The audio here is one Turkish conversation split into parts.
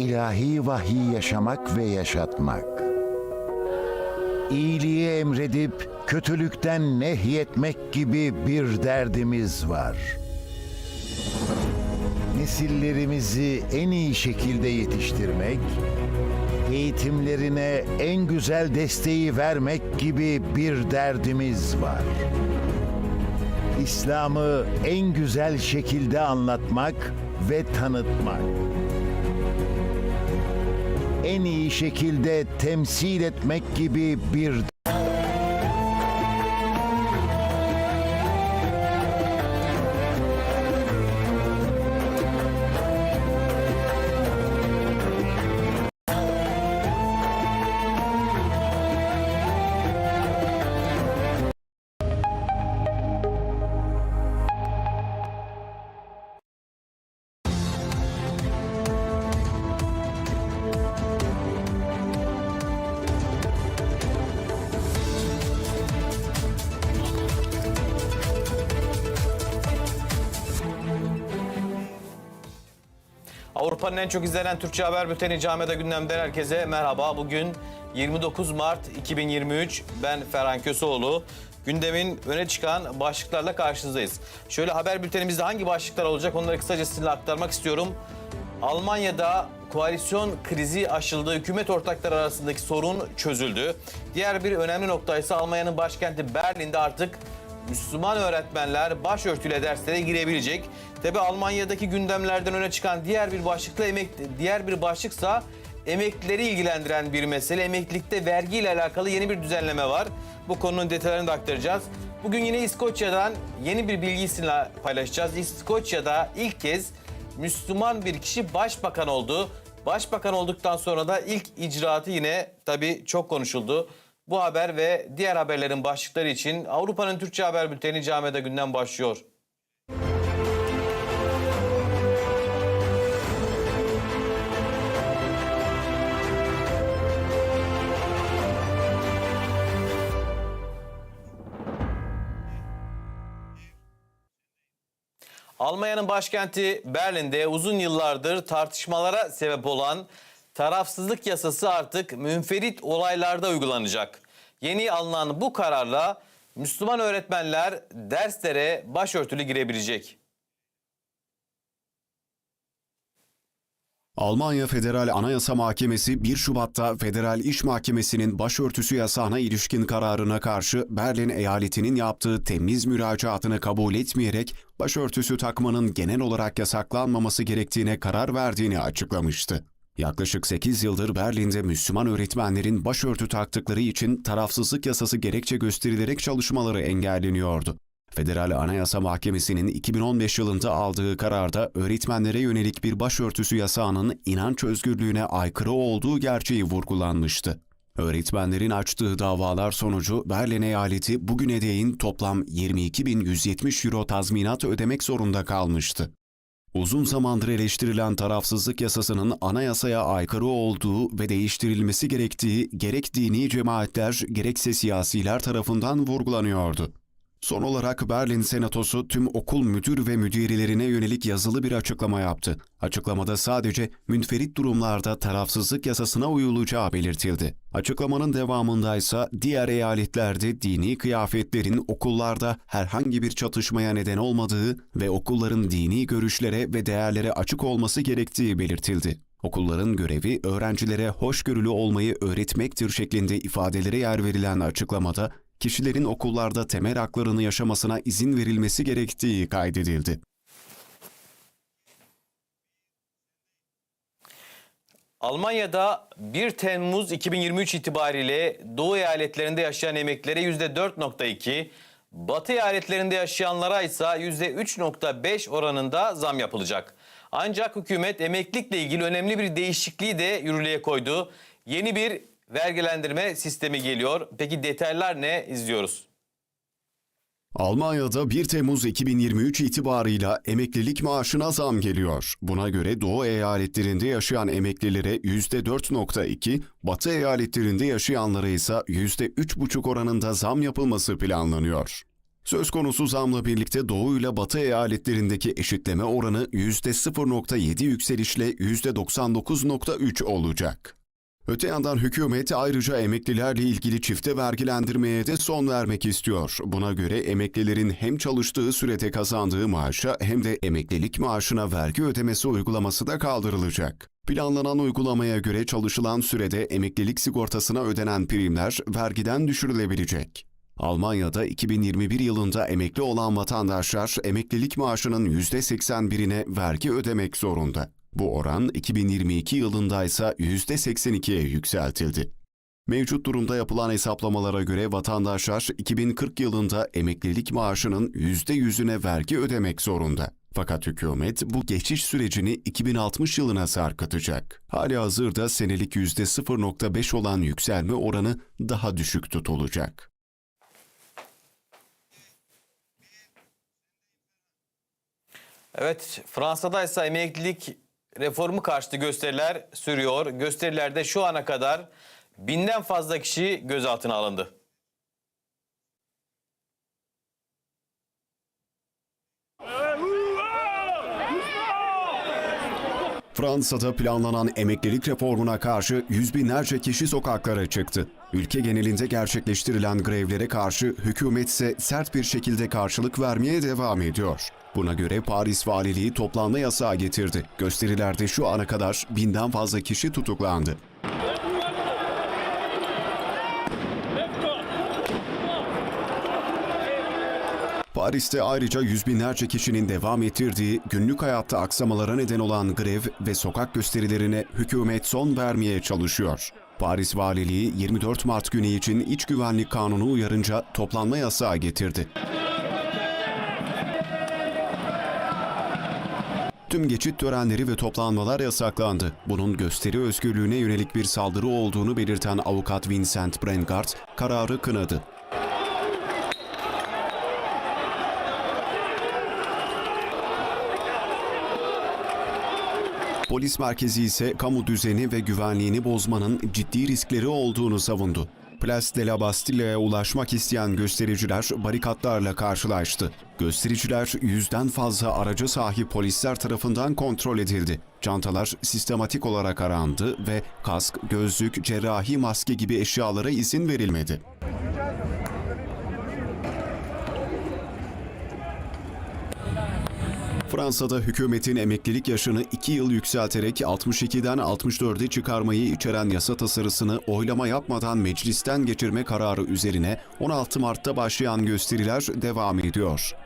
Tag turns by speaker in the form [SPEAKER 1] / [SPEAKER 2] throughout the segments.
[SPEAKER 1] ilahi vahiy yaşamak ve yaşatmak. İyiliği emredip kötülükten nehyetmek gibi bir derdimiz var. Nesillerimizi en iyi şekilde yetiştirmek, eğitimlerine en güzel desteği vermek gibi bir derdimiz var. İslam'ı en güzel şekilde anlatmak ve tanıtmak. En iyi şekilde temsil etmek gibi bir
[SPEAKER 2] Avrupa'nın en çok izlenen Türkçe haber bülteni Camiada Gündem'den herkese merhaba. Bugün 29 Mart 2023. Ben Ferhan Köseoğlu. Gündemin öne çıkan başlıklarla karşınızdayız. Şöyle haber bültenimizde hangi başlıklar olacak onları kısaca sizinle aktarmak istiyorum. Almanya'da koalisyon krizi aşıldı. Hükümet ortakları arasındaki sorun çözüldü. Diğer bir önemli nokta ise Almanya'nın başkenti Berlin'de artık Müslüman öğretmenler başörtüyle derslere girebilecek. Tabi Almanya'daki gündemlerden öne çıkan diğer bir başlıkla emek diğer bir başlıksa emeklileri ilgilendiren bir mesele. Emeklilikte vergi ile alakalı yeni bir düzenleme var. Bu konunun detaylarını da aktaracağız. Bugün yine İskoçya'dan yeni bir bilgisini paylaşacağız. İskoçya'da ilk kez Müslüman bir kişi başbakan oldu. Başbakan olduktan sonra da ilk icraatı yine tabii çok konuşuldu. Bu haber ve diğer haberlerin başlıkları için Avrupa'nın Türkçe Haber Bülteni Camiada Günden başlıyor. Almanya'nın başkenti Berlin'de uzun yıllardır tartışmalara sebep olan tarafsızlık yasası artık münferit olaylarda uygulanacak. Yeni alınan bu kararla Müslüman öğretmenler derslere başörtülü girebilecek.
[SPEAKER 3] Almanya Federal Anayasa Mahkemesi 1 Şubat'ta Federal İş Mahkemesi'nin başörtüsü yasağına ilişkin kararına karşı Berlin eyaletinin yaptığı temiz müracaatını kabul etmeyerek başörtüsü takmanın genel olarak yasaklanmaması gerektiğine karar verdiğini açıklamıştı. Yaklaşık 8 yıldır Berlin'de Müslüman öğretmenlerin başörtü taktıkları için tarafsızlık yasası gerekçe gösterilerek çalışmaları engelleniyordu. Federal Anayasa Mahkemesi'nin 2015 yılında aldığı kararda öğretmenlere yönelik bir başörtüsü yasağının inanç özgürlüğüne aykırı olduğu gerçeği vurgulanmıştı. Öğretmenlerin açtığı davalar sonucu Berlin eyaleti bugüne değin toplam 22.170 euro tazminat ödemek zorunda kalmıştı. Uzun zamandır eleştirilen tarafsızlık yasasının anayasaya aykırı olduğu ve değiştirilmesi gerektiği gerek dini cemaatler gerekse siyasiler tarafından vurgulanıyordu. Son olarak Berlin Senatosu tüm okul müdür ve müdirilerine yönelik yazılı bir açıklama yaptı. Açıklamada sadece münferit durumlarda tarafsızlık yasasına uyulacağı belirtildi. Açıklamanın devamında ise diğer eyaletlerde dini kıyafetlerin okullarda herhangi bir çatışmaya neden olmadığı ve okulların dini görüşlere ve değerlere açık olması gerektiği belirtildi. Okulların görevi öğrencilere hoşgörülü olmayı öğretmektir şeklinde ifadelere yer verilen açıklamada kişilerin okullarda temel haklarını yaşamasına izin verilmesi gerektiği kaydedildi.
[SPEAKER 2] Almanya'da 1 Temmuz 2023 itibariyle Doğu eyaletlerinde yaşayan emeklilere %4.2, Batı eyaletlerinde yaşayanlara ise %3.5 oranında zam yapılacak. Ancak hükümet emeklilikle ilgili önemli bir değişikliği de yürürlüğe koydu. Yeni bir vergilendirme sistemi geliyor. Peki detaylar ne? İzliyoruz.
[SPEAKER 3] Almanya'da 1 Temmuz 2023 itibarıyla emeklilik maaşına zam geliyor. Buna göre Doğu eyaletlerinde yaşayan emeklilere %4.2, Batı eyaletlerinde yaşayanlara ise %3.5 oranında zam yapılması planlanıyor. Söz konusu zamla birlikte Doğu ile Batı eyaletlerindeki eşitleme oranı %0.7 yükselişle %99.3 olacak. Öte yandan hükümet ayrıca emeklilerle ilgili çifte vergilendirmeye de son vermek istiyor. Buna göre emeklilerin hem çalıştığı sürede kazandığı maaşa hem de emeklilik maaşına vergi ödemesi uygulaması da kaldırılacak. Planlanan uygulamaya göre çalışılan sürede emeklilik sigortasına ödenen primler vergiden düşürülebilecek. Almanya'da 2021 yılında emekli olan vatandaşlar emeklilik maaşının %81'ine vergi ödemek zorunda. Bu oran 2022 yılında ise %82'ye yükseltildi. Mevcut durumda yapılan hesaplamalara göre vatandaşlar 2040 yılında emeklilik maaşının %100'üne vergi ödemek zorunda. Fakat hükümet bu geçiş sürecini 2060 yılına sarkıtacak. Hali hazırda senelik %0.5 olan yükselme oranı daha düşük tutulacak.
[SPEAKER 2] Evet, Fransa'da ise emeklilik reformu karşıtı gösteriler sürüyor. Gösterilerde şu ana kadar binden fazla kişi gözaltına alındı.
[SPEAKER 3] Fransa'da planlanan emeklilik reformuna karşı yüz binlerce kişi sokaklara çıktı. Ülke genelinde gerçekleştirilen grevlere karşı hükümet ise sert bir şekilde karşılık vermeye devam ediyor. Buna göre Paris Valiliği toplanma yasağı getirdi. Gösterilerde şu ana kadar binden fazla kişi tutuklandı. Paris'te ayrıca yüz binlerce kişinin devam ettirdiği günlük hayatta aksamalara neden olan grev ve sokak gösterilerine hükümet son vermeye çalışıyor. Paris Valiliği 24 Mart günü için iç güvenlik kanunu uyarınca toplanma yasağı getirdi. Tüm geçit törenleri ve toplanmalar yasaklandı. Bunun gösteri özgürlüğüne yönelik bir saldırı olduğunu belirten avukat Vincent Brengard kararı kınadı. Polis merkezi ise kamu düzeni ve güvenliğini bozmanın ciddi riskleri olduğunu savundu. Place de la Bastille'ye ulaşmak isteyen göstericiler barikatlarla karşılaştı. Göstericiler yüzden fazla araca sahip polisler tarafından kontrol edildi. Çantalar sistematik olarak arandı ve kask, gözlük, cerrahi maske gibi eşyalara izin verilmedi. Fransa'da hükümetin emeklilik yaşını 2 yıl yükselterek 62'den 64'e çıkarmayı içeren yasa tasarısını oylama yapmadan meclisten geçirme kararı üzerine 16 Mart'ta başlayan gösteriler devam ediyor.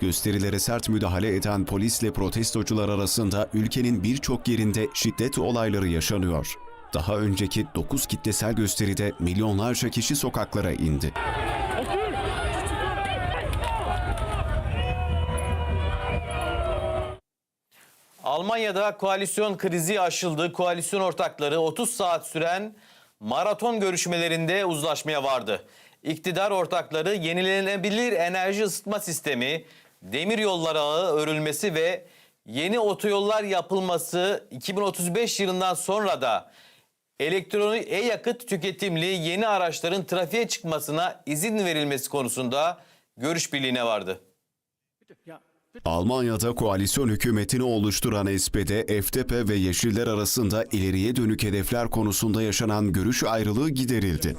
[SPEAKER 3] Gösterilere sert müdahale eden polisle protestocular arasında ülkenin birçok yerinde şiddet olayları yaşanıyor. Daha önceki 9 kitlesel gösteride milyonlarca kişi sokaklara indi.
[SPEAKER 2] Almanya'da koalisyon krizi aşıldı. Koalisyon ortakları 30 saat süren maraton görüşmelerinde uzlaşmaya vardı. İktidar ortakları yenilenebilir enerji ısıtma sistemi, demir yolları ağı örülmesi ve yeni otoyollar yapılması 2035 yılından sonra da elektronik e-yakıt tüketimli yeni araçların trafiğe çıkmasına izin verilmesi konusunda görüş birliğine vardı.
[SPEAKER 3] Almanya'da koalisyon hükümetini oluşturan SPD, FDP ve Yeşiller arasında ileriye dönük hedefler konusunda yaşanan görüş ayrılığı giderildi.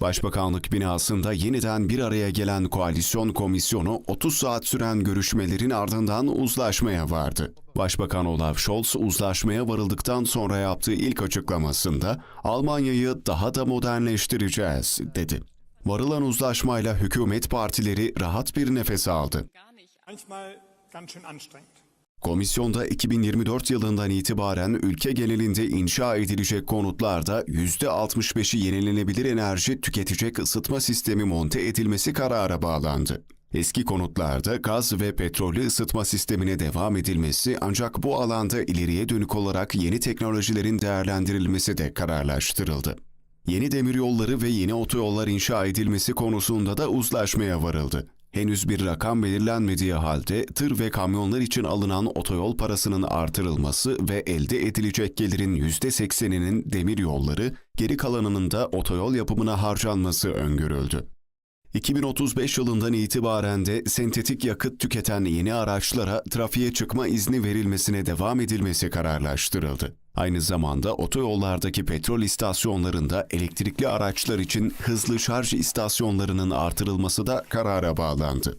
[SPEAKER 3] Başbakanlık binasında yeniden bir araya gelen koalisyon komisyonu 30 saat süren görüşmelerin ardından uzlaşmaya vardı. Başbakan Olaf Scholz uzlaşmaya varıldıktan sonra yaptığı ilk açıklamasında Almanya'yı daha da modernleştireceğiz dedi. Varılan uzlaşmayla hükümet partileri rahat bir nefes aldı. Komisyonda 2024 yılından itibaren ülke genelinde inşa edilecek konutlarda %65'i yenilenebilir enerji tüketecek ısıtma sistemi monte edilmesi karara bağlandı. Eski konutlarda gaz ve petrollü ısıtma sistemine devam edilmesi ancak bu alanda ileriye dönük olarak yeni teknolojilerin değerlendirilmesi de kararlaştırıldı. Yeni demiryolları ve yeni otoyollar inşa edilmesi konusunda da uzlaşmaya varıldı. Henüz bir rakam belirlenmediği halde tır ve kamyonlar için alınan otoyol parasının artırılması ve elde edilecek gelirin %80'inin demir yolları, geri kalanının da otoyol yapımına harcanması öngörüldü. 2035 yılından itibaren de sentetik yakıt tüketen yeni araçlara trafiğe çıkma izni verilmesine devam edilmesi kararlaştırıldı. Aynı zamanda otoyollardaki petrol istasyonlarında elektrikli araçlar için hızlı şarj istasyonlarının artırılması da karara bağlandı.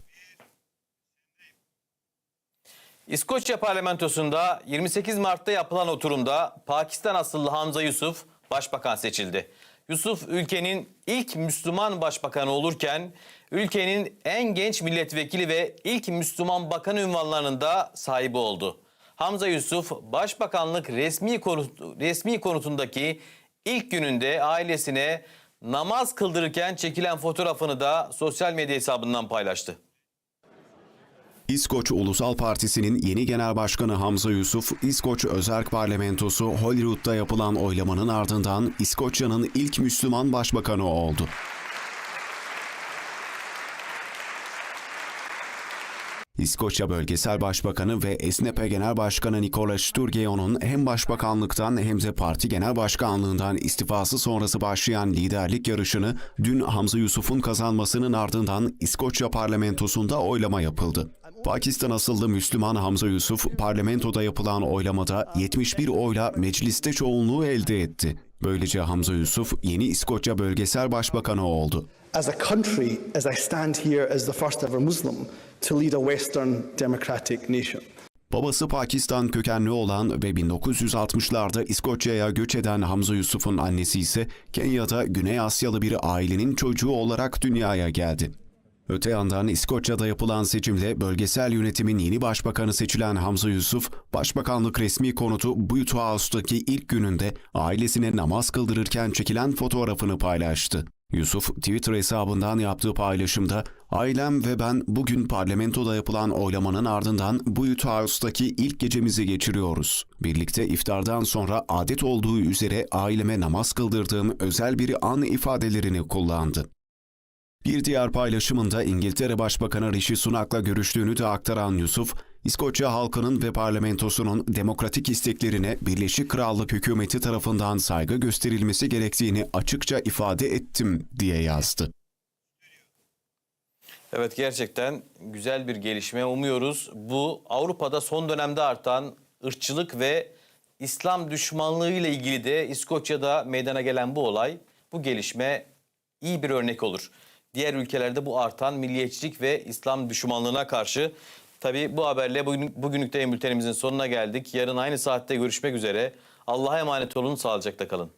[SPEAKER 2] İskoçya parlamentosunda 28 Mart'ta yapılan oturumda Pakistan asıllı Hamza Yusuf başbakan seçildi. Yusuf ülkenin ilk Müslüman başbakanı olurken ülkenin en genç milletvekili ve ilk Müslüman bakan ünvanlarının da sahibi oldu. Hamza Yusuf başbakanlık resmi konut, resmi konutundaki ilk gününde ailesine namaz kıldırırken çekilen fotoğrafını da sosyal medya hesabından paylaştı.
[SPEAKER 3] İskoç Ulusal Partisi'nin yeni genel başkanı Hamza Yusuf, İskoç Özerk Parlamentosu Holyrood'da yapılan oylamanın ardından İskoçya'nın ilk Müslüman başbakanı oldu. İskoçya Bölgesel Başbakanı ve SNP Genel Başkanı Nicola Sturgeon'un hem başbakanlıktan hem de parti genel başkanlığından istifası sonrası başlayan liderlik yarışını dün Hamza Yusuf'un kazanmasının ardından İskoçya parlamentosunda oylama yapıldı. Pakistan asıllı Müslüman Hamza Yusuf parlamentoda yapılan oylamada 71 oyla mecliste çoğunluğu elde etti. Böylece Hamza Yusuf yeni İskoçya Bölgesel Başbakanı oldu.
[SPEAKER 4] As a country, as I stand here as the first ever Muslim to lead a Western democratic nation.
[SPEAKER 3] Babası Pakistan kökenli olan ve 1960'larda İskoçya'ya göç eden Hamza Yusuf'un annesi ise Kenya'da Güney Asyalı bir ailenin çocuğu olarak dünyaya geldi. Öte yandan İskoçya'da yapılan seçimle bölgesel yönetimin yeni başbakanı seçilen Hamza Yusuf, başbakanlık resmi konutu Buyut House'daki ilk gününde ailesine namaz kıldırırken çekilen fotoğrafını paylaştı. Yusuf, Twitter hesabından yaptığı paylaşımda, ailem ve ben bugün parlamentoda yapılan oylamanın ardından Buyut House'daki ilk gecemizi geçiriyoruz. Birlikte iftardan sonra adet olduğu üzere aileme namaz kıldırdığım özel bir an ifadelerini kullandı. Bir diğer paylaşımında İngiltere Başbakanı Rishi Sunak'la görüştüğünü de aktaran Yusuf, İskoçya halkının ve parlamentosunun demokratik isteklerine Birleşik Krallık hükümeti tarafından saygı gösterilmesi gerektiğini açıkça ifade ettim diye yazdı.
[SPEAKER 2] Evet gerçekten güzel bir gelişme umuyoruz. Bu Avrupa'da son dönemde artan ırkçılık ve İslam düşmanlığı ile ilgili de İskoçya'da meydana gelen bu olay, bu gelişme iyi bir örnek olur. Diğer ülkelerde bu artan milliyetçilik ve İslam düşmanlığına karşı tabii bu haberle bugün, bugünlük de bültenimizin sonuna geldik. Yarın aynı saatte görüşmek üzere. Allah'a emanet olun, sağlıcakla kalın.